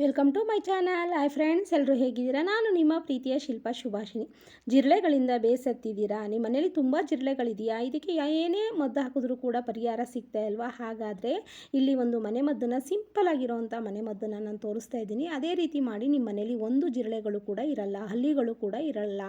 Welcome to my channel. Hi friends ಎಲ್ಲರೂ ಹೇಗಿದ್ದೀರಾ? ನಾನು ನಿಮ್ಮ ಪ್ರೀತಿಯ ಶಿಲ್ಪ ಶುಭಾಷಿಣಿ ಜಿರಳೆಗಳಿಂದ ಬೇಸತ್ತಿದ್ದೀರಾ? ನಿಮ್ಮ ಮನೇಲಿ ತುಂಬ ಜಿರಳೆಗಳಿದೆಯಾ? ಇದಕ್ಕೆ ಏನೇ ಮದ್ದು ಹಾಕಿದ್ರೂ ಕೂಡ ಪರಿಹಾರ ಸಿಗ್ತಾ ಇಲ್ವಾ? ಹಾಗಾದರೆ ಇಲ್ಲಿ ಒಂದು ಮನೆ ಮದ್ದನ್ನು ಸಿಂಪಲ್ ಆಗಿರೋವಂಥ ಮನೆ ಮದ್ದನ್ನು ನಾನು ತೋರಿಸ್ತಾ ಇದ್ದೀನಿ. ಅದೇ ರೀತಿ ಮಾಡಿ ನಿಮ್ಮ ಮನೇಲಿ ಒಂದು ಜಿರಳೆಗಳು ಕೂಡ ಇರಲ್ಲ, ಹಲ್ಲಿಗಳು ಕೂಡ ಇರಲ್ಲ.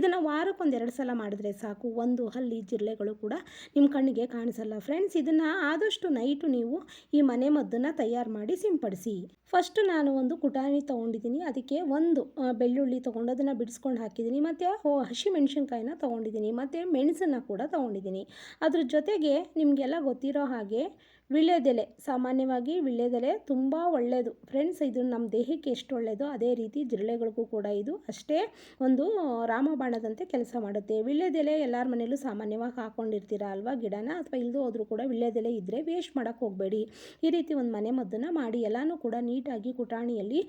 ಇದನ್ನು ವಾರಕ್ಕೊಂದೆರಡು ಸಲ ಮಾಡಿದ್ರೆ ಸಾಕು. ಒಂದು ಹಲ್ಲಿ ಜಿರಳೆಗಳು ಕೂಡ ನಿಮ್ಮ ಕಣ್ಣಿಗೆ ಕಾಣಿಸಲ್ಲ. ಫ್ರೆಂಡ್ಸ್, ಇದನ್ನು ಆದಷ್ಟು ನೈಟು ನೀವು ಈ ಮನೆ ಮದ್ದನ್ನು ತಯಾರು ಮಾಡಿ ಸಿಂಪಡಿಸಿ. ಫಸ್ಟ್ ನಾನು ಒಂದು ಕುಟಾಣಿ ತೊಗೊಂಡಿದ್ದೀನಿ. ಅದಕ್ಕೆ ಒಂದು ಬೆಳ್ಳುಳ್ಳಿ ತೊಗೊಂಡು ಅದನ್ನು ಬಿಡಿಸ್ಕೊಂಡು ಹಾಕಿದ್ದೀನಿ. ಮತ್ತು ಹಸಿ ಮೆಣಸಿನ್ಕಾಯಿನ ತೊಗೊಂಡಿದ್ದೀನಿ. ಮತ್ತು ಮೆಣಸನ್ನು ಕೂಡ ತೊಗೊಂಡಿದ್ದೀನಿ. ಅದ್ರ ಜೊತೆಗೆ ನಿಮಗೆಲ್ಲ ಗೊತ್ತಿರೋ ಹಾಗೆ ವಿಳ್ಯದೆಲೆ, ಸಾಮಾನ್ಯವಾಗಿ ವಿಳ್ಯದೆಲೆ ತುಂಬ ಒಳ್ಳೆಯದು ಫ್ರೆಂಡ್ಸ್ ಇದು ನಮ್ಮ ದೇಹಕ್ಕೆ ಎಷ್ಟು ಒಳ್ಳೆಯದು ಅದೇ ರೀತಿ ಜಿರಳೆಗಳಿಗೂ ಕೂಡ ಇದು ಅಷ್ಟೇ ಒಂದು ರಾಮಬಾಣದಂತೆ ಕೆಲಸ ಮಾಡುತ್ತೆ. ವಿಳ್ಯದೆಲೆ ಎಲ್ಲರ ಮನೆಯಲ್ಲೂ ಸಾಮಾನ್ಯವಾಗಿ ಹಾಕ್ಕೊಂಡಿರ್ತೀರ ಅಲ್ವಾ ಗಿಡನ? ಅಥವಾ ಇಲ್ಲದೂ ಹೋದರೂ ಕೂಡ ವಿಳ್ಯದೆಲೆ ಇದ್ದರೆ ವೇಸ್ಟ್ ಮಾಡೋಕ್ಕೆ ಹೋಗಬೇಡಿ. ಈ ರೀತಿ ಒಂದು ಮನೆ ಮದ್ದನ್ನು ಮಾಡಿ ಎಲ್ಲನೂ ಕೂಡ ನೀಟಾಗಿ ಕುಟಾಣಿಯಲ್ಲಿ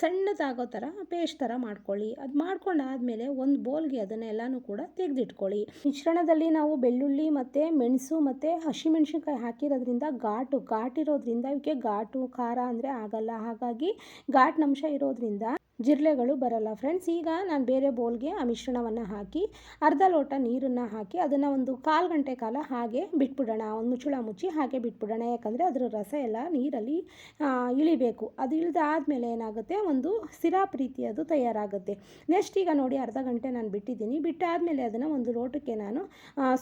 ಸಣ್ಣದಾಗೋ ಥರ ಪೇಸ್ಟ್ ಥರ ಮಾಡ್ಕೊಳ್ಳಿ. ಅದು ಮಾಡ್ಕೊಂಡಾದಮೇಲೆ ಒಂದು ಬೋಲ್ಗೆ ಅದನ್ನೆಲ್ಲನೂ ಕೂಡ ತೆಗೆದಿಟ್ಕೊಳ್ಳಿ. ಮಿಶ್ರಣದಲ್ಲಿ ನಾವು ಬೆಳ್ಳುಳ್ಳಿ ಮತ್ತು ಮೆಣಸು ಮತ್ತು ಹಸಿಮೆಣಸಿನ್ಕಾಯಿ ಹಾಕಿರೋದ್ರಿಂದ ಘಾಟು ಘಾಟಿರೋದ್ರಿಂದ ಇವಕ್ಕೆ ಘಾಟು, ಖಾರ ಅಂದರೆ ಆಗಲ್ಲ. ಹಾಗಾಗಿ ಘಾಟ್ನಂಶ ಇರೋದ್ರಿಂದ ಜಿರಳೆಗಳು ಬರಲ್ಲ ಫ್ರೆಂಡ್ಸ್ ಈಗ ನಾನು ಬೇರೆ ಬೌಲ್ಗೆ ಆ ಮಿಶ್ರಣವನ್ನು ಹಾಕಿ, ಅರ್ಧ ಲೋಟ ನೀರನ್ನು ಹಾಕಿ ಅದನ್ನು ಒಂದು ಕಾಲು ಗಂಟೆ ಕಾಲ ಹಾಗೆ ಬಿಟ್ಬಿಡೋಣ. ಒಂದು ಮುಚ್ಚಳ ಮುಚ್ಚಿ ಹಾಗೆ ಬಿಟ್ಬಿಡೋಣ. ಯಾಕಂದರೆ ಅದರ ರಸ ಎಲ್ಲ ನೀರಲ್ಲಿ ಇಳಿಬೇಕು. ಅದು ಇಳಿದಾದ್ಮೇಲೆ ಏನಾಗುತ್ತೆ? ಒಂದು ಸಿರಾಪ್ ರೀತಿ ಅದು ತಯಾರಾಗುತ್ತೆ. ನೆಕ್ಸ್ಟ್ ಈಗ ನೋಡಿ ಅರ್ಧ ಗಂಟೆ ನಾನು ಬಿಟ್ಟಿದ್ದೀನಿ. ಬಿಟ್ಟಾದಮೇಲೆ ಅದನ್ನು ಒಂದು ಲೋಟಕ್ಕೆ ನಾನು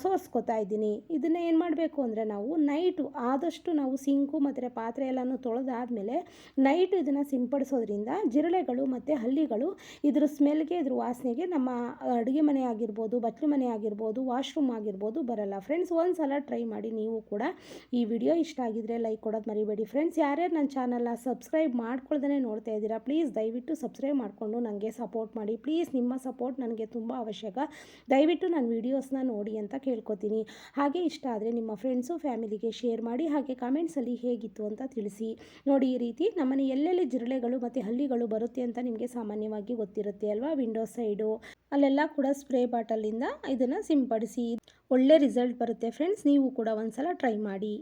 ಸೋಸ್ಕೊತಾ ಇದ್ದೀನಿ. ಇದನ್ನು ಏನು ಮಾಡಬೇಕು ಅಂದರೆ ನಾವು ನೈಟು ಆದಷ್ಟು ನಾವು ಸಿಂಕು ಮತ್ತು ಪಾತ್ರೆ ಎಲ್ಲನೂ ತೊಳೆದಾದ್ಮೇಲೆ ನೈಟು ಇದನ್ನು ಸಿಂಪಡಿಸೋದ್ರಿಂದ ಜಿರಳೆಗಳು ಮತ್ತು ಮತ್ತು ಹಲ್ಲಿಗಳು ಇದ್ರ ಸ್ಮೆಲ್ಗೆ, ಇದ್ರ ವಾಸನೆಗೆ ನಮ್ಮ ಅಡುಗೆ ಮನೆ ಆಗಿರ್ಬೋದು ಬಚ್ಚಲು ಮನೆ ಆಗಿರ್ಬೋದು, ವಾಶ್ರೂಮ್ ಆಗಿರ್ಬೋದು ಬರಲ್ಲ. ಫ್ರೆಂಡ್ಸ್, ಒಂದು ಸಲ ಟ್ರೈ ಮಾಡಿ ನೀವು ಕೂಡ ಈ ವಿಡಿಯೋ ಇಷ್ಟ ಆಗಿದ್ರೆ ಲೈಕ್ ಕೊಡೋದು ಮರಿಬೇಡಿ. ಫ್ರೆಂಡ್ಸ್, ಯಾರ್ಯಾರು ನನ್ನ ಚಾನಲ್ನ ಸಬ್ಸ್ಕ್ರೈಬ್ ಮಾಡ್ಕೊಳ್ದೇ ನೋಡ್ತಾ ಇದ್ದೀರಾ, ಪ್ಲೀಸ್ ದಯವಿಟ್ಟು ಸಬ್ಸ್ಕ್ರೈಬ್ ಮಾಡಿಕೊಂಡು ನನಗೆ ಸಪೋರ್ಟ್ ಮಾಡಿ. ಪ್ಲೀಸ್ ನಿಮ್ಮ ಸಪೋರ್ಟ್ ನನಗೆ ತುಂಬ ಅವಶ್ಯಕ. ದಯವಿಟ್ಟು ನನ್ನ ವೀಡಿಯೋಸ್ನ ನೋಡಿ ಅಂತ ಕೇಳ್ಕೊತೀನಿ. ಹಾಗೆ ಇಷ್ಟ ಆದರೆ ನಿಮ್ಮ ಫ್ರೆಂಡ್ಸು, ಫ್ಯಾಮಿಲಿಗೆ ಶೇರ್ ಮಾಡಿ, ಹಾಗೆ ಕಮೆಂಟ್ಸಲ್ಲಿ ಹೇಗಿತ್ತು ಅಂತ ತಿಳಿಸಿ. ನೋಡಿ ಈ ರೀತಿ ನಮ್ಮನೆ ಎಲ್ಲೆಲ್ಲಿ ಜಿರಳೆಗಳು ಮತ್ತು ಹಲ್ಲಿಗಳು ಬರುತ್ತೆ ಅಂತ ನಿಮಗೆ ಸಾಮಾನ್ಯವಾಗಿ ಗೊತ್ತಿರುತ್ತೆ ಅಲ್ವಾ? ವಿಂಡೋ ಸೈಡು ಅಲ್ಲೆಲ್ಲ ಕೂಡ ಸ್ಪ್ರೇ ಬಾಟಲಿಂದ ಇದನ್ನು ಸಿಂಪಡಿಸಿ. ಒಳ್ಳೆ ರಿಸಲ್ಟ್ ಬರುತ್ತೆ ಫ್ರೆಂಡ್ಸ್ ನೀವು ಕೂಡ ಒಂದ್ಸಲ ಟ್ರೈ ಮಾಡಿ.